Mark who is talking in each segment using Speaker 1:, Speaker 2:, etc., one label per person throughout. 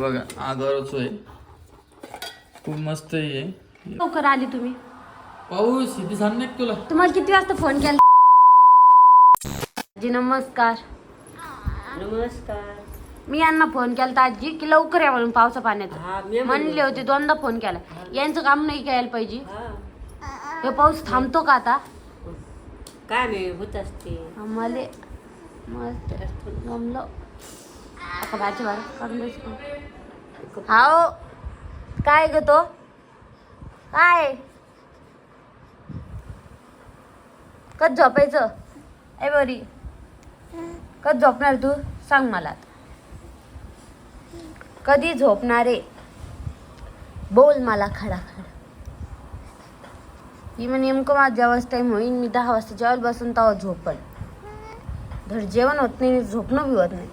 Speaker 1: बघा आगावरच आहे खूप मस्त आहे
Speaker 2: लवकर आली तुम्ही.
Speaker 1: पाऊस इथे सांग नाही का तुला.
Speaker 2: तुम्हाला किती वाजता फोन केला? जी नमस्कार.
Speaker 3: नमस्कार.
Speaker 2: मी यांना फोन केला आजी की लवकर या म्हणून पावसा पाण्यात.
Speaker 3: हा मी
Speaker 2: म्हणले होते दोनदा फोन केला. यांचं काम नाही करायला पाहिजे.
Speaker 3: हा.
Speaker 2: हे पाऊस थांबतो का आता?
Speaker 3: काय नाही होत असते.
Speaker 2: आम्हाला मस्त. जमलं. आता भाजी बार काढून द्यायची काय ग तो? काय? कच झोपायचं? ए बरी. कधी झोपणार तू? सांग मला. कधी झोपणार आहे? बोल मला खडा खडा. ही मग नेमकं माझं जेवायचा टाईम होईन मी दहा वाजता जेवायला बसून तेव्हा झोपण धड जेवण होत नाही झोपणं बी होत नाही.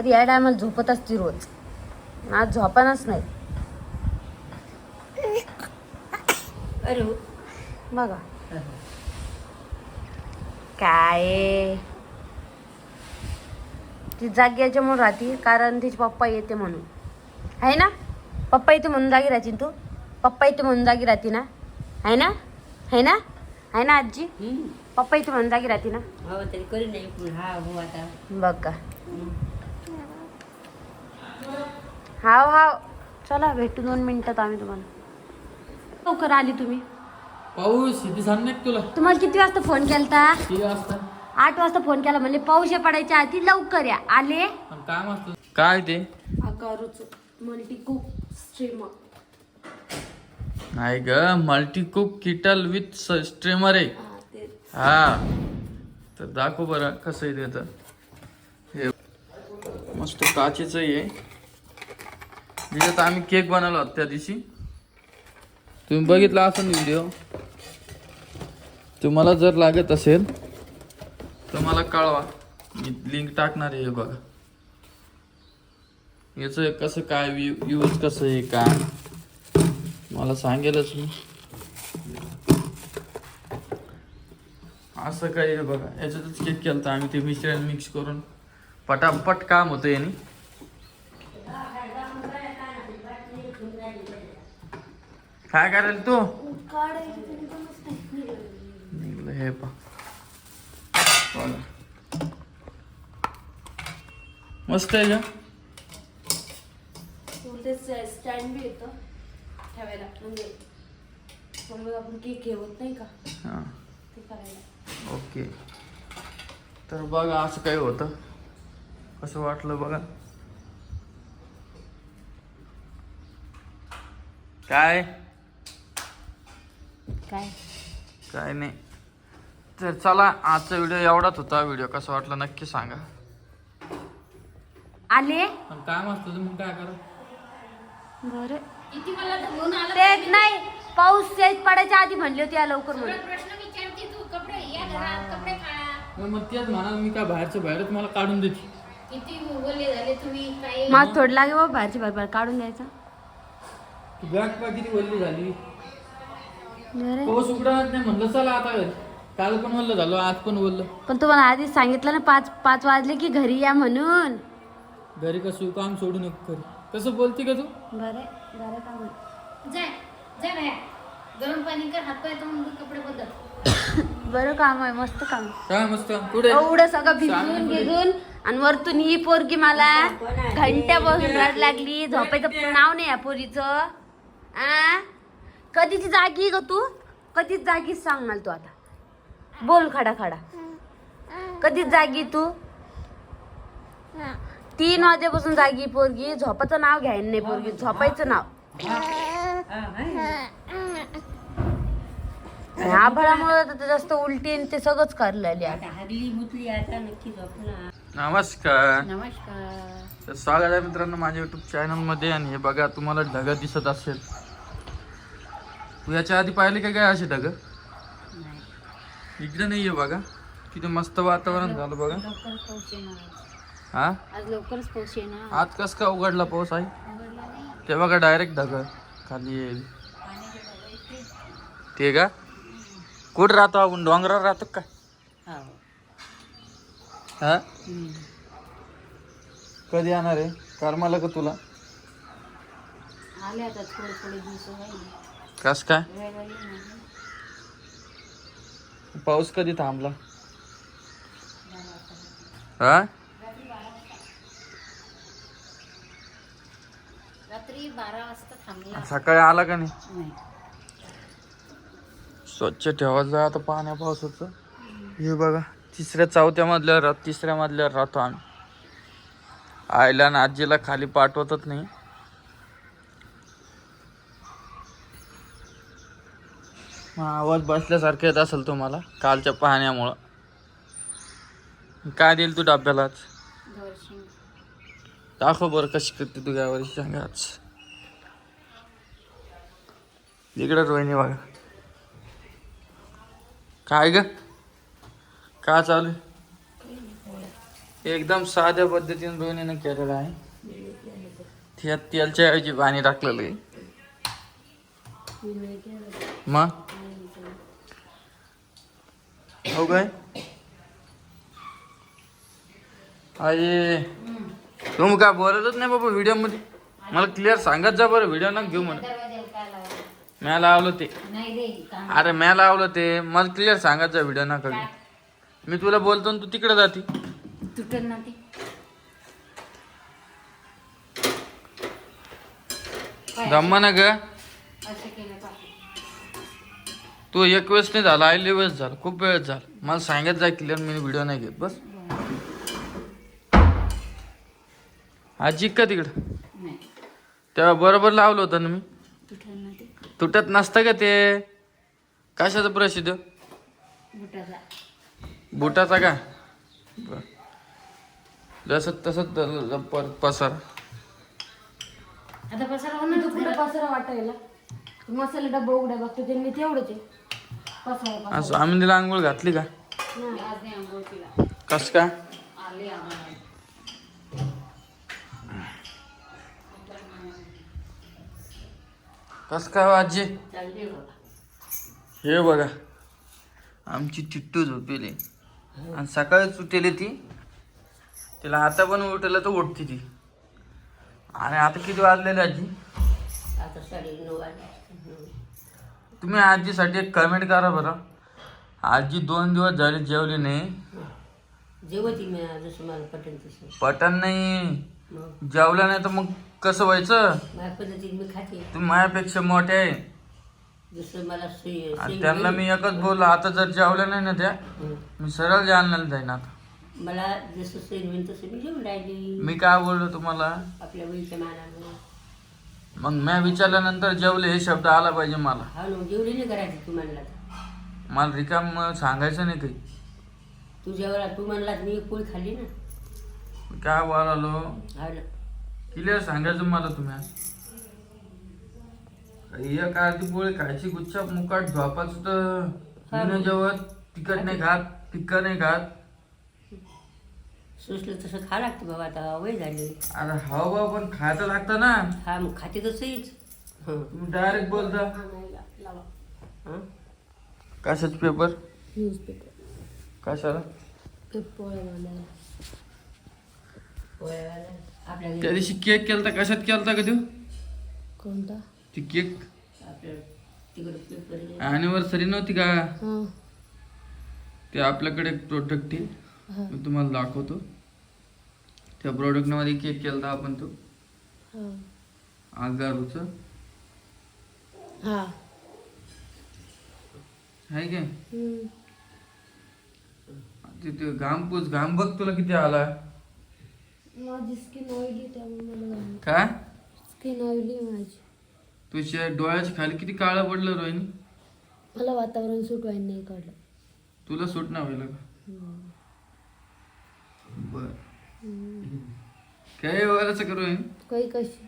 Speaker 2: तर या टायमाला झोपत असते रोज. आज झोपानच नाही.
Speaker 3: अरे
Speaker 2: बघा. काय? ती जागी याच्यामुळे राहते कारण तिचे पप्पा येते म्हणून. आहे ना? पप्पा येते म्हणून जागी राहते तू? पप्पा येते म्हणून जागी राहते ना? आहे ना? आहे ना? आहे ना आजी. पप्पा येते म्हणून जागी राहते ना?
Speaker 3: हो तरी करी नाही पण हा हो आता.
Speaker 2: बघ का. हाव हाव. चला भेटू दोन मिनिटात आम्ही तुम्हाला. लवकर आली तुम्ही.
Speaker 1: पाऊस इथे सांग नाही का तुला.
Speaker 2: तुम्हाला किती वाजता फोन केलता?
Speaker 1: किती वाजता?
Speaker 2: आठ वाजता फोन केला म्हणजे पाऊस पडायच्या आधी लवकर या. आले?
Speaker 1: काम असतं. काय ते?
Speaker 2: मल्टी कुक स्ट्रीमर
Speaker 1: नाही ग multi cook kettle with streamer आहे. हा तर दाखव बरं कसं आहे ते तर हे मस्त काचेचं आहे. ज्याच्यात आम्ही केक बनवला होता त्या दिवशी. तुम्ही बघितला असेल व्हिडिओ? तुम्हाला जर लागत असेल तर मला कळवा. मी लिंक टाकणार आहे बघा. याचं कसं काय यूज कसं आहे काय? मला सांगेलच मी. असं काही बघा. याच्यातच केक केलं तर आम्ही. ते मिश्रण मिक्स करून. पटापट काम होतं याने काय करायला तू? निघलं हे. मस्त आहे का?
Speaker 2: स्टँड बी येतं ठेवायला. म्हणजे समजा आपण केक घेवत नाही का?
Speaker 1: हां.
Speaker 2: ते करायला.
Speaker 1: ओके. तर बघा असं काही होतं. कसं वाटलं बघा. काय?
Speaker 2: काय?
Speaker 1: काय नाही. तर चला आजचा व्हिडिओ एवढाच होता. व्हिडिओ कसा वाटला नक्की सांगा.
Speaker 2: आले?
Speaker 1: पण काम असतं तर मग काय करा?
Speaker 2: बरं. तेच नाही. पाऊस तेच पडायच्या आधी म्हणले होते या लवकर म्हणून.
Speaker 1: मग तेच म्हणा मी काय बाहेरच्या बाहेरच मला काढून देते.
Speaker 2: माझं थोडं लागे बाबा बाहेरची बाहेर काढून द्यायचं.
Speaker 1: बॅग किती वल्ली झाली? पाऊस उघडत नाही म्हणलं चला आता. काल पण वल्ल झालो आज पण
Speaker 2: पण तुम्हाला आधीच सांगितलं ना पाच पाच वाजले की घरी या म्हणून.
Speaker 1: घरी कसं काम सोडू नको घरी. कसं बोलते का तू?
Speaker 2: बरं बरं का मग.
Speaker 4: जाय जाय बाया. गरम पाणी कर हात पाय कपडे बदल.
Speaker 2: बरं काम आहे मस्त काम.
Speaker 1: काय मस्त? कुठे?
Speaker 2: एवढं सगळं भिजून भिजून आणि वरतून ही पोरगी मला घंट्या बसून रड लागली. झोपायचं नाव नाही या पोरीचं. आ? कधीची जागी ग तू? कधीच जागी सांग मला तू आता. बोल खडा खडा. कधीच जागी तू? तीन वाजेपासून जागी पोरगी. झोपाचं नाव घ्यायला नाही पोरगी. झोपायचं नाव.
Speaker 3: हा
Speaker 2: आभाळामुळे तर जास्त उलटी आणि ते सगळंच करलेली आहे.
Speaker 3: आता हरली मुतली आता नक्की झोपणार
Speaker 1: नमस्कार.
Speaker 3: नमस्कार.
Speaker 1: तर स्वागत आहे मित्रांनो माझ्या युट्यूब चॅनलमध्ये आणि हे बघा तुम्हाला ढग दिसत असेल. तू याच्या आधी पाहिले का काय असे ढग?
Speaker 3: नाही.
Speaker 1: इकडे नाही आहे बघा. किती मस्त वातावरण झालं बघा.
Speaker 3: लवकरच पाऊस येणार
Speaker 1: हा?
Speaker 3: आज लवकरच पाऊस येणार
Speaker 1: आज कस का उघडला पाऊस आहे ते बघा डायरेक्ट ढग. खाली येईल. ते का? कुठं राहतो आपण? डोंगरावर राहतो का
Speaker 3: हो.
Speaker 1: हा?
Speaker 3: हम्म.
Speaker 1: कधी येणार आहे? करमाला का तुला?
Speaker 3: आले आता थोडे थोडे दिवस आहे
Speaker 1: कस काय? पाऊस कधी थांबला? हा?
Speaker 3: रात्री बारा वाजता थांबला.
Speaker 1: सकाळी आला का नाही? स्वच्छ ठेवायचं आता पाण्या पावसाचं. हे बघा तिसऱ्या चौथ्या मधल्यावर तिसऱ्या मधल्यावर राहतो आम्ही. आईला आणि आजीला खाली पाठवतच नाही. आवाज बसल्यासारखं येत असेल तुम्हाला कालच्या पाहण्यामुळं. काय देईल तू
Speaker 3: डब्यालाच
Speaker 1: दाखव बरं कशी करते तू यावर सांगाच आज. इकडं रोहिणी बघा. काय ग? का चालू एकदम साध्या पद्धतीने रोहिणीनं केलेलं आहे. त्यात तेलच्या ऐवजी पाणी टाकलेलं आहे. मग? हो काय आई तुम काय बोलतच नाही बाबा व्हिडिओमध्ये मला क्लिअर सांगत जा बरं व्हिडिओ ना घेऊ म्हणून. म्या लावलं ते. अरे म्या लावलं ते. मला क्लिअर सांगत जा व्हिडिओ ना कधी मी तुला बोलतो तू तिकडे जाती.
Speaker 3: तुटत ना
Speaker 1: ना ग. तू एक वेळेस नाही झाला आयली वेळेस झाला खूप वेळेस झाला. मला सांगत जा क्लिअर मी व्हिडिओ नाही घेत. बस. आजी का तिकडं? तेव्हा बरोबर लावलं होतं ना मी.
Speaker 3: तुटत
Speaker 1: नसतं का ते? कशाचं प्रसिद्ध?
Speaker 3: बुटाचा.
Speaker 1: बुटाचा का? बर. जसं तसंच पसार.
Speaker 3: आता पसार होणार
Speaker 2: पसारा वाटायला? मसाला डब्बा उघड्या बघतो त्यांनी तेवढंच आहे.
Speaker 1: असं आम्ही आंघोळ घातली का? कस का? कस काय हो आजी? हे बघा. आमची चिट्टू झोपेली. आणि सकाळीच उठेली ती. तिला आता पण उठलं तर उठते ती. आणि आता किती वाजलेली आजी?
Speaker 3: आता साडे नऊ वाजले.
Speaker 1: तुम्ही आजीसाठी एक कमेंट करा बरं. आजी दोन दिवस झाले जेवली नाही.
Speaker 3: जेवती मी जसं मला पटेल तसं.
Speaker 1: पटन नाही.
Speaker 3: मग?
Speaker 1: जेवलं नाही तर मग कसं व्हायचं?
Speaker 3: माझ्या पद्धतीने मी खाते.
Speaker 1: तुम्ही माझ्यापेक्षा मोठे आहे.
Speaker 3: जसं मला सोय
Speaker 1: आणि त्यांना मी एकच बोललो आता जर जेवल्या नाही ना त्या मी सरळ जालन्याला जाईन आता.
Speaker 3: मला जसं सोय होईल तसं मी राहिली.
Speaker 1: मी काय बोललो तुम्हाला?
Speaker 3: आपल्या मानानं.
Speaker 1: मग मी विचारल्यानंतर जेवले हे शब्द आला पाहिजे मला.
Speaker 3: हा नो जेवढी नाही करायची तू म्हणला तर.
Speaker 1: मला रिकाम सांगायचं नाही काही.
Speaker 3: तू जेवला तू म्हणला मी एक पोळी खाल्ली ना.
Speaker 1: काय बोलालो
Speaker 3: हा ना
Speaker 1: क्लिअर सांगायचं मला तुम्ही? आज. एक अर्धी पोळी खायची गुच्छा मुकाट झोपाचं तर मी नाही जेवत. तिखट नाही खात पिक्का नाही खात.
Speaker 3: सोसलं तसं खा लागते बाबा आता वय झाली.
Speaker 1: अरे हा बा पण खायचं लागतं ना.
Speaker 3: हा मग खाते तसंच हं.
Speaker 1: तुम्ही डायरेक्ट बोलता.
Speaker 3: हं?
Speaker 1: कशाच पेपर
Speaker 2: न्यूजपेपर
Speaker 1: कशाला?
Speaker 2: पोळ्या बांधायला
Speaker 3: पोळ्यावाला आपल्या
Speaker 1: त्या दिवशी केक केलता कशात केलता का तू?
Speaker 2: कोणता?
Speaker 1: ती केक
Speaker 3: आपल्या तिकडे पेपर
Speaker 1: अॅनिव्हर्सरी नव्हती का?
Speaker 2: हां.
Speaker 1: ते आपल्याकडे एक प्रोडक्ट आहे.
Speaker 2: हां.
Speaker 1: मी तुम्हाला दाखवतो. त्या प्रोडक्टमध्ये केक केलता आपण तो.
Speaker 2: हां.
Speaker 1: आगारूचं
Speaker 2: हां.
Speaker 1: आहे काय?
Speaker 2: हम्म.
Speaker 1: तिथे घाम पूस घाम बघ तुला किती आला.
Speaker 2: माझी स्किन ऑइली त्यामुळे मला घाम
Speaker 1: काय?
Speaker 2: स्किन ऑइली माझी.
Speaker 1: तुझ्या डोळ्याच्या खाली किती काळं पडलं रोहिणी?
Speaker 2: मला वातावरण सूट व्हायला नाही काढलं.
Speaker 1: तुला सूट नाही व्हायला का. बर. काय वरायचं का रोहिणी
Speaker 2: काही कशी?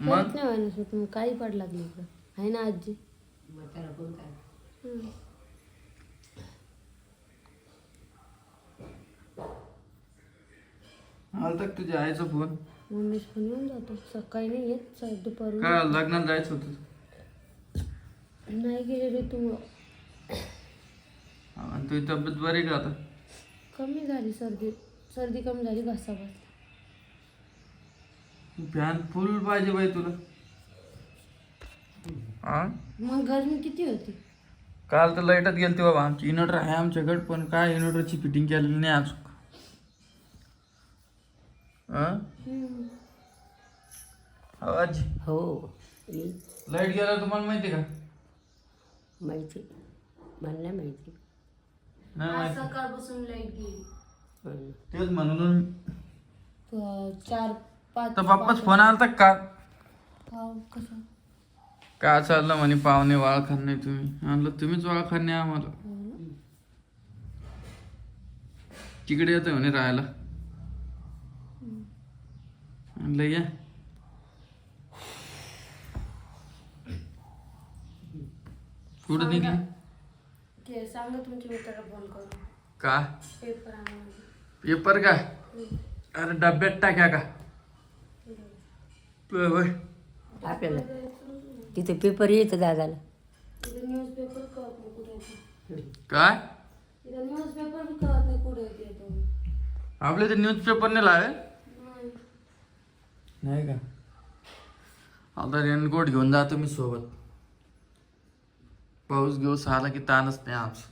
Speaker 1: मग?
Speaker 2: नाही व्हायला सूट मग काही पड लागली इकडं. आहे ना आजी? हम्म.
Speaker 1: आलता का तुझ्या आईचा फोन.
Speaker 2: मम्मीच पण येऊन जातो. सकाळी नाही येत. स- दुपारून.
Speaker 1: काय लग्नाला जायचं होतं?
Speaker 2: नाही गेले रे तू.
Speaker 1: आणि तुझी तब्येत बरी का आता?
Speaker 2: कमी झाली सर्दी. सर्दी कमी झाली घसा बस
Speaker 1: फॅन फुल पाहिजे बाई तुला. हा
Speaker 2: मग गरमी किती होती?
Speaker 1: काल तर लाईटच गेलती बाबा आमची. इन्व्हर्टर आहे आमच्याकडे पण काय इन्व्हर्टरची फिटिंग केलेली नाही हा? आवाज.
Speaker 3: हो.
Speaker 1: लाइट गेला तुम्हाला माहिती का?
Speaker 3: माहिती. मला नाही माहिती.
Speaker 1: नाही माहिती.
Speaker 2: सकाळपासून लाइट गेली.
Speaker 1: तेच म्हणून
Speaker 2: चार पाच
Speaker 1: तर बाप्पाच फ़ोन आलता का?
Speaker 2: कसं
Speaker 1: का चाललं म्हणे पाहुणे वाळ खाणे तुम्ही? म्हणलं तुम्हीच वाळ खाणे आम्हाला तिकडे म्हणे राहायला म्हणलं या। कुठं निघली
Speaker 2: ते सांगा तुमच्या मित्राला फ़ोन करून
Speaker 1: का?
Speaker 2: पेपर आणून
Speaker 1: पेपर का? अरे डब्यात टाक्या का? प- होय.
Speaker 3: आपल्याला तिथे पेपर येतं दादाला.
Speaker 2: नाही
Speaker 1: काय?
Speaker 2: तिथं न्यूज पेपर बी कळत नाही कुठे येते
Speaker 1: आपल्या ते न्यूज पेपरने लावे? नाही. का? आता रेनकोट घेऊन जातो मी सोबत. पाऊस घेऊस आला की ताणच नाही आमचं.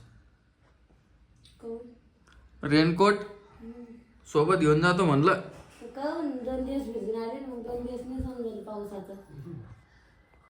Speaker 1: रेनकोट? सोबत घेऊन जातो म्हणलं.
Speaker 2: का दोन दिवस भिजणार आहे मग दोन दिवस नाही समजेल पावसाचं.